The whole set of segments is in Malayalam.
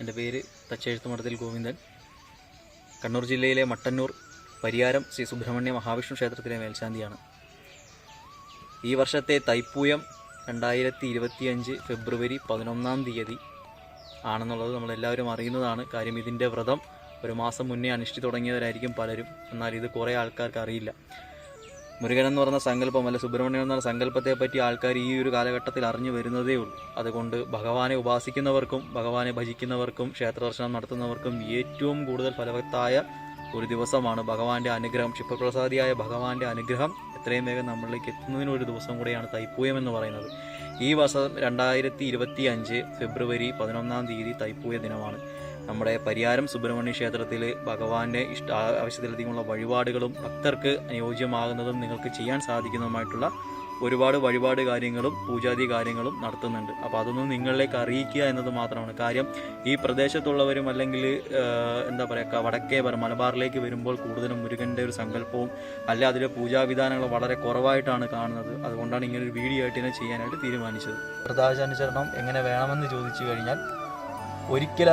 എന്റെ പേര് തച്ചെഴുത്ത് മഠത്തിൽ ഗോവിന്ദൻ. കണ്ണൂർ ജില്ലയിലെ മട്ടന്നൂർ പരിയാരം ശ്രീ സുബ്രഹ്മണ്യ മഹാവിഷ്ണു ക്ഷേത്രത്തിലെ മേൽശാന്തിയാണ്. ഈ വർഷത്തെ തൈപ്പൂയം രണ്ടായിരത്തി ഇരുപത്തിയഞ്ച് ഫെബ്രുവരി പതിനൊന്നാം തീയതി ആണെന്നുള്ളത് നമ്മളെല്ലാവരും അറിയുന്നതാണ്. കാര്യം ഇതിന്റെ വ്രതം ഒരു മാസം മുന്നേ അനുഷ്ഠിച്ചു തുടങ്ങിയവരായിരിക്കും പലരും. എന്നാൽ ഇത് കുറേ ആൾക്കാർക്ക് അറിയില്ല. മുരുകൻ എന്ന് പറയുന്ന സങ്കല്പം അല്ല സുബ്രഹ്മണ്യം എന്ന സങ്കല്പത്തെ പറ്റി ആൾക്കാർ ഈ ഒരു കാലഘട്ടത്തിൽ അറിഞ്ഞു വരുന്നതേ ഉള്ളൂ. അതുകൊണ്ട് ഭഗവാനെ ഉപാസിക്കുന്നവർക്കും ഭഗവാനെ ഭജിക്കുന്നവർക്കും ക്ഷേത്ര ദർശനം നടത്തുന്നവർക്കും ഏറ്റവും കൂടുതൽ ഫലവത്തായ ഒരു ദിവസമാണ് ഭഗവാന്റെ അനുഗ്രഹം. ക്ഷിപ്രപ്രസാദിയായ ഭഗവാന്റെ അനുഗ്രഹം എത്രയും വേഗം നമ്മളിലേക്ക് എത്തുന്നതിന് ഒരു ദിവസം കൂടെയാണ് തൈപ്പൂയം എന്ന് പറയുന്നത്. ഈ വർഷം രണ്ടായിരത്തി ഇരുപത്തി അഞ്ച് ഫെബ്രുവരി പതിനൊന്നാം തീയതി തൈപ്പൂയ ദിനമാണ്. നമ്മുടെ പരിയാരം സുബ്രഹ്മണ്യ ക്ഷേത്രത്തിൽ ഭഗവാന്റെ ഇഷ്ട ആവശ്യത്തിലധികമുള്ള വഴിപാടുകളും ഭക്തർക്ക് അനുയോജ്യമാകുന്നതും നിങ്ങൾക്ക് ചെയ്യാൻ സാധിക്കുന്നതുമായിട്ടുള്ള ഒരുപാട് വഴിപാട് കാര്യങ്ങളും പൂജാതി കാര്യങ്ങളും നടത്തുന്നുണ്ട്. അപ്പോൾ അതൊന്നും നിങ്ങളിലേക്ക് അറിയിക്കുക എന്നത് മാത്രമാണ്. കാര്യം ഈ പ്രദേശത്തുള്ളവരും അല്ലെങ്കിൽ എന്താ പറയുക വടക്കേ മലബാറിലേക്ക് വരുമ്പോൾ കൂടുതലും മുരുകന്റെ ഒരു സങ്കല്പവും അല്ല അതിലെ പൂജാവിധാനങ്ങൾ വളരെ കുറവായിട്ടാണ് കാണുന്നത്. അതുകൊണ്ടാണ് ഇങ്ങനെ ഒരു വീഡിയോ ആയിട്ട് ഇതിനെ ചെയ്യാനായിട്ട് തീരുമാനിച്ചത്. വ്രതാചാനുസരണം എങ്ങനെ വേണമെന്ന് ചോദിച്ചു കഴിഞ്ഞാൽ ഒരിക്കൽ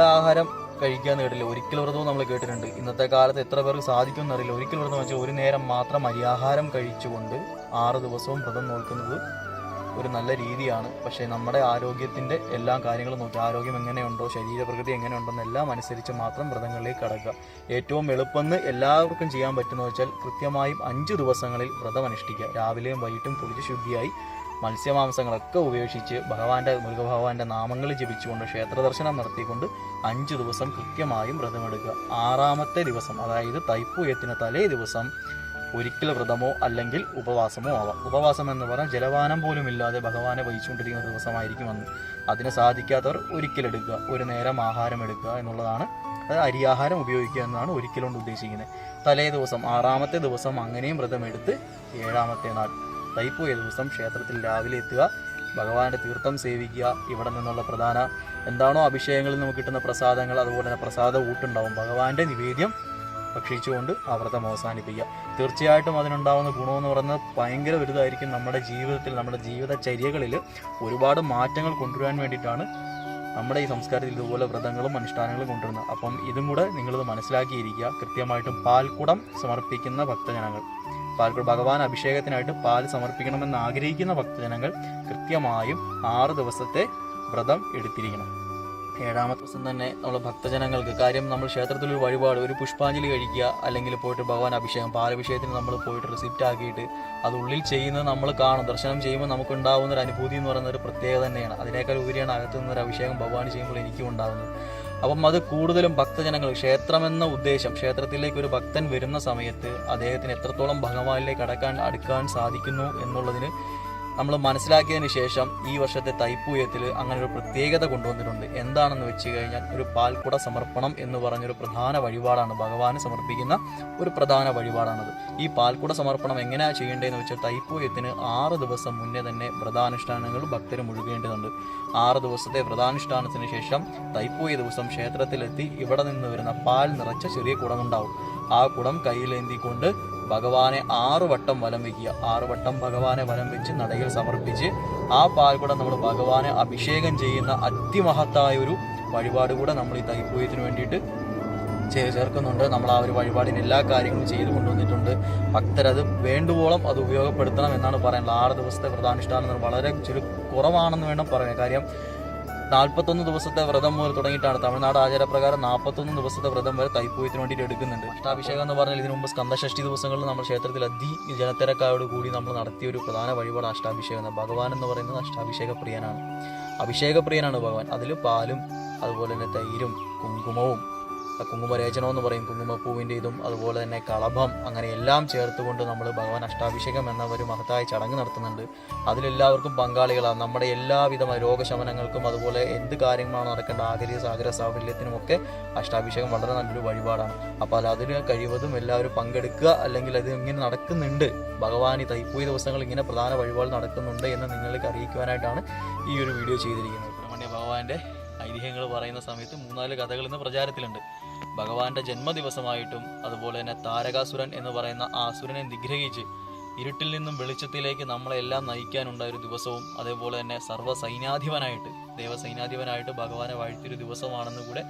കഴിക്കാന്ന് കേട്ടില്ല. ഒരിക്കൽ വ്രതവും നമ്മൾ കേട്ടിട്ടുണ്ട്. ഇന്നത്തെ കാലത്ത് എത്ര പേർക്ക് സാധിക്കും എന്നറിയില്ല ഒരിക്കൽ വ്രതം വെച്ചാൽ ഒരു നേരം മാത്രം അരിയാഹാരം കഴിച്ചുകൊണ്ട് ആറ് ദിവസവും വ്രതം നോക്കുന്നത് ഒരു നല്ല രീതിയാണ്. പക്ഷേ നമ്മുടെ ആരോഗ്യത്തിന്റെ എല്ലാ കാര്യങ്ങളും നോക്കി ആരോഗ്യം എങ്ങനെയുണ്ടോ ശരീരപ്രകൃതി എങ്ങനെയുണ്ടെന്നെല്ലാം അനുസരിച്ച് മാത്രം വ്രതങ്ങളിലേക്ക് കടക്കുക. ഏറ്റവും എളുപ്പമെന്ന് എല്ലാവർക്കും ചെയ്യാൻ പറ്റുന്ന വെച്ചാൽ കൃത്യമായും അഞ്ച് ദിവസങ്ങളിൽ വ്രതം അനുഷ്ഠിക്കുക രാവിലെയും വൈകിട്ടും കുളിച്ച് ശുദ്ധിയായി മത്സ്യമാംസങ്ങളൊക്കെ ഉപേക്ഷിച്ച് ഭഗവാന്റെ മൃഗഭഗവാന്റെ നാമങ്ങൾ ജപിച്ചുകൊണ്ട് ക്ഷേത്ര ദർശനം നടത്തിക്കൊണ്ട് അഞ്ച് ദിവസം കൃത്യമായും വ്രതമെടുക്കുക. ആറാമത്തെ ദിവസം അതായത് തൈപ്പൂയത്തിന് തലേ ദിവസം ഒരിക്കൽ വ്രതമോ അല്ലെങ്കിൽ ഉപവാസമോ ആവാം. ഉപവാസം എന്ന് പറഞ്ഞാൽ ജലപാനം പോലും ഇല്ലാതെ ഭഗവാനെ വഹിച്ചുകൊണ്ടിരിക്കുന്ന ദിവസമായിരിക്കും അന്ന്. അതിന് സാധിക്കാത്തവർ ഒരിക്കലെടുക്കുക ഒരു നേരം ആഹാരം എടുക്കുക എന്നുള്ളതാണ്. അത് അരിയാഹാരം ഉപയോഗിക്കുക എന്നാണ് ഒരിക്കലും ഉദ്ദേശിക്കുന്നത്. തലേ ദിവസം ആറാമത്തെ ദിവസം അങ്ങനെയും വ്രതമെടുത്ത് ഏഴാമത്തെ നാൾ തൈപ്പൂയ ദിവസം ക്ഷേത്രത്തിൽ രാവിലെ എത്തുക ഭഗവാന്റെ തീർത്ഥം സേവിക്കുക ഇവിടെ നിന്നുള്ള പ്രധാന എന്താണോ അഭിഷേകങ്ങളിൽ നമുക്ക് കിട്ടുന്ന പ്രസാദങ്ങൾ അതുപോലെ തന്നെ പ്രസാദ ഊട്ടുണ്ടാവും. ഭഗവാന്റെ നിവേദ്യം ഭക്ഷിച്ചുകൊണ്ട് ആ വ്രതം അവസാനിപ്പിക്കുക. തീർച്ചയായിട്ടും അതിനുണ്ടാവുന്ന ഗുണമെന്ന് പറയുന്നത് ഭയങ്കര വലുതായിരിക്കും നമ്മുടെ ജീവിതത്തിൽ നമ്മുടെ ജീവിതചര്യകളിൽ ഒരുപാട് മാറ്റങ്ങൾ കൊണ്ടുവരാൻ വേണ്ടിയിട്ടാണ് നമ്മുടെ ഈ സംസ്കാരത്തിൽ ഇതുപോലെ വ്രതങ്ങളും അനുഷ്ഠാനങ്ങളും കൊണ്ടുവരുന്നത്. അപ്പം ഇതും കൂടെ നിങ്ങളിത് മനസ്സിലാക്കിയിരിക്കുക. കൃത്യമായിട്ടും പാൽക്കുടം സമർപ്പിക്കുന്ന ഭക്തജനങ്ങൾ. പാൽക്കുടം ഭഗവാൻ അഭിഷേകത്തിനായിട്ട് പാൽ സമർപ്പിക്കണമെന്ന് ആഗ്രഹിക്കുന്ന ഭക്തജനങ്ങൾ കൃത്യമായും ആറ് ദിവസത്തെ വ്രതം എടുത്തിരിക്കണം. ഏഴാമത്തെ ദിവസം തന്നെ നമ്മൾ ഭക്തജനങ്ങൾക്ക് കാര്യം നമ്മൾ ക്ഷേത്രത്തിൽ ഒരു വഴിപാട് ഒരു പുഷ്പാഞ്ജലി കഴിക്കുക അല്ലെങ്കിൽ പോയിട്ട് ഭഗവാൻ അഭിഷേകം പാലഭിഷേകത്തിന് നമ്മൾ പോയിട്ട് റിസിപ്റ്റ് ആക്കിയിട്ട് അത് ഉള്ളിൽ ചെയ്യുന്നത് നമ്മൾ കാണും. ദർശനം ചെയ്യുമ്പോൾ നമുക്ക് ഉണ്ടാകുന്ന ഒരു അനുഭൂതി എന്ന് പറയുന്ന ഒരു പ്രത്യേകത തന്നെയാണ്. അതിനേക്കാൾ ഉപരിയാണ് അകത്തു നിന്നൊരു അഭിഷേകം ഭഗവാൻ ചെയ്യുമ്പോൾ എനിക്കും ഉണ്ടാകുന്നത്. അപ്പം അത് കൂടുതലും ഭക്തജനങ്ങൾ ക്ഷേത്രമെന്ന ഉദ്ദേശം ക്ഷേത്രത്തിലേക്ക് ഒരു ഭക്തൻ വരുന്ന സമയത്ത് അദ്ദേഹത്തിന് എത്രത്തോളം ഭഗവാനിലേക്ക് അടക്കാൻ അടുക്കാൻ സാധിക്കുന്നു എന്നുള്ളതിന് നമ്മൾ മനസ്സിലാക്കിയതിന് ശേഷം ഈ വർഷത്തെ തൈപ്പൂയത്തിൽ അങ്ങനെ ഒരു പ്രത്യേകത കൊണ്ടുവന്നിട്ടുണ്ട്. എന്താണെന്ന് വെച്ച് കഴിഞ്ഞാൽ ഒരു പാൽക്കുട സമർപ്പണം എന്ന് പറഞ്ഞൊരു പ്രധാന വഴിപാടാണ് ഭഗവാന് സമർപ്പിക്കുന്ന ഒരു പ്രധാന വഴിപാടാണത്. ഈ പാൽക്കുട സമർപ്പണം എങ്ങനെയാണ് ചെയ്യേണ്ടതെന്ന് വെച്ചാൽ തൈപ്പൂയത്തിന് ആറ് ദിവസം മുന്നേ തന്നെ വ്രതാനുഷ്ഠാനങ്ങൾ ഭക്തർ മുഴുകേണ്ടതുണ്ട്. ആറ് ദിവസത്തെ വ്രതാനുഷ്ഠാനത്തിന് ശേഷം തൈപ്പൂയ ദിവസം ക്ഷേത്രത്തിലെത്തി ഇവിടെ നിന്ന് വരുന്ന പാൽ നിറച്ച ചെറിയ കുടമുണ്ടാവും. ആ കുടം കയ്യിലേന്തിക്കൊണ്ട് ഭഗവാനെ ആറു വട്ടം വലം വയ്ക്കുക ആറു വട്ടം ഭഗവാനെ വലം വെച്ച് നടയിൽ സമർപ്പിച്ച് ആ പാൽ കൂടെ നമ്മൾ ഭഗവാനെ അഭിഷേകം ചെയ്യുന്ന അതിമഹത്തായ ഒരു വഴിപാട് കൂടെ നമ്മൾ ഈ തൈപ്പൂയത്തിന് വേണ്ടിയിട്ട് ചേർക്കുന്നുണ്ട്. നമ്മൾ ആ ഒരു വഴിപാടിന് എല്ലാ കാര്യങ്ങളും ചെയ്തു കൊണ്ടുവന്നിട്ടുണ്ട്. ഭക്തരത് വേണ്ടുവോളം അത് ഉപയോഗപ്പെടുത്തണം എന്നാണ് പറയുന്നത്. ആറ് ദിവസത്തെ വ്രതാനുഷ്ഠാനം വളരെ ചുരു കുറവാണെന്ന് വേണം പറയാൻ. കാര്യം നാൽപ്പത്തൊന്ന് ദിവസത്തെ വ്രതം മുതൽ തുടങ്ങിയിട്ടാണ് തമിഴ്നാട് ആചാരപ്രകാരം നാൽപ്പത്തൊന്ന് ദിവസത്തെ വ്രതം വരെ തൈപ്പൂയത്തിന് വേണ്ടിയിട്ട് എടുക്കുന്നുണ്ട്. അഷ്ടാഭിഷേകം എന്ന് പറഞ്ഞാൽ ഇതിനു മുമ്പ് സ്കന്ധഷ്ടി ദിവസങ്ങളിൽ നമ്മൾ ക്ഷേത്രത്തിൽ അതി ജനത്തിരക്കാരോട് കൂടി നമ്മൾ നടത്തിയ ഒരു പ്രധാന വഴിപാട് അഷ്ടാഭിഷേകം. ഭഗവാൻ എന്ന് പറയുന്നത് അഷ്ടാഭിഷേക പ്രിയനാണ്. അഭിഷേക പ്രിയനാണ് ഭഗവാൻ. അതിൽ പാലും അതുപോലെ തന്നെ തൈരും കുങ്കുമവും കുങ്കുമരേചനം എന്ന് പറയും. കുങ്കുമപ്പൂവിന്റെ ഇതും അതുപോലെ തന്നെ കളഭം അങ്ങനെ എല്ലാം ചേർത്തുകൊണ്ട് നമ്മൾ ഭഗവാൻ അഷ്ടാഭിഷേകം എന്ന ഒരു മഹത്തായ ചടങ്ങ് നടത്തുന്നുണ്ട്. അതിലെല്ലാവർക്കും പങ്കാളികളാണ്. നമ്മുടെ എല്ലാവിധ രോഗശമനങ്ങൾക്കും അതുപോലെ എന്ത് കാര്യങ്ങളാണ് നടക്കേണ്ട ആഗ്രഹ സാഗര സാഫല്യത്തിനുമൊക്കെ അഷ്ടാഭിഷേകം വളരെ നല്ലൊരു വഴിപാടാണ്. അപ്പോൾ അത് അതിന് കഴിവതും എല്ലാവരും പങ്കെടുക്കുക. അല്ലെങ്കിൽ അത് ഇങ്ങനെ നടക്കുന്നുണ്ട്. ഭഗവാൻ ഈ തൈപ്പൂയ ദിവസങ്ങൾ ഇങ്ങനെ പ്രധാന വഴിപാട് നടക്കുന്നുണ്ട് എന്ന് നിങ്ങൾക്ക് അറിയിക്കുവാനായിട്ടാണ് ഈ ഒരു വീഡിയോ ചെയ്തിരിക്കുന്നത്. ഭഗവാന്റെ ഐതിഹ്യങ്ങൾ പറയുന്ന സമയത്ത് മൂന്നാൽ കഥകൾ ഇന്ന് പ്രചാരത്തിലുണ്ട്. ഭഗവാന്റെ ജന്മദിവസമായിട്ടും അതുപോലെ തന്നെ താരകാസുരൻ എന്ന് പറയുന്ന ആസുരനെ നിഗ്രഹിച്ച് ഇരുട്ടിൽ നിന്നും വെളിച്ചത്തിലേക്ക് നമ്മളെല്ലാം നയിക്കാനുണ്ടായ ഒരു ദിവസവും അതേപോലെ തന്നെ സർവ സൈന്യാധിപനായിട്ട് ദേവസൈന്യാധിപനായിട്ട് ഭഗവാനെ വാഴ്ത്തിയൊരു ദിവസമാണെന്ന് കൂടെ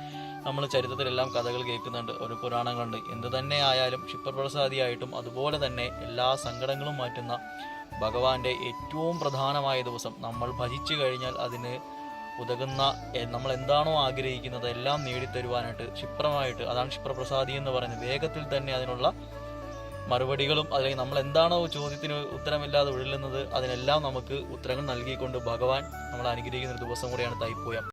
നമ്മൾ ചരിത്രത്തിലെല്ലാം കഥകൾ കേൾക്കുന്നുണ്ട്. ഒരു പുരാണങ്ങളുണ്ട്. എന്ത് തന്നെ ആയാലും ക്ഷിപ്രപ്രസാദിയായിട്ടും അതുപോലെ തന്നെ എല്ലാ സങ്കടങ്ങളും മാറ്റുന്ന ഭഗവാന്റെ ഏറ്റവും പ്രധാനമായ ദിവസം നമ്മൾ ഭജിച്ചു കഴിഞ്ഞാൽ അതിന് ഉതകുന്ന നമ്മൾ എന്താണോ ആഗ്രഹിക്കുന്നത് എല്ലാം നേടിത്തരുവാനായിട്ട് ക്ഷിപ്രമായിട്ട് അതാണ് ക്ഷിപ്രപ്രസാദി എന്ന് പറയുന്നത്. വേഗത്തിൽ തന്നെ അതിനുള്ള മറുപടികളും അല്ലെങ്കിൽ നമ്മൾ എന്താണോ ചോദ്യത്തിന് ഉത്തരമില്ലാതെ ഉഴലുന്നത് അതിനെല്ലാം നമുക്ക് ഉത്തരങ്ങൾ നൽകിക്കൊണ്ട് ഭഗവാൻ നമ്മൾ അനുഗ്രഹിക്കുന്ന ഒരു ദിവസം കൂടിയാണ് തൈപ്പൂയം.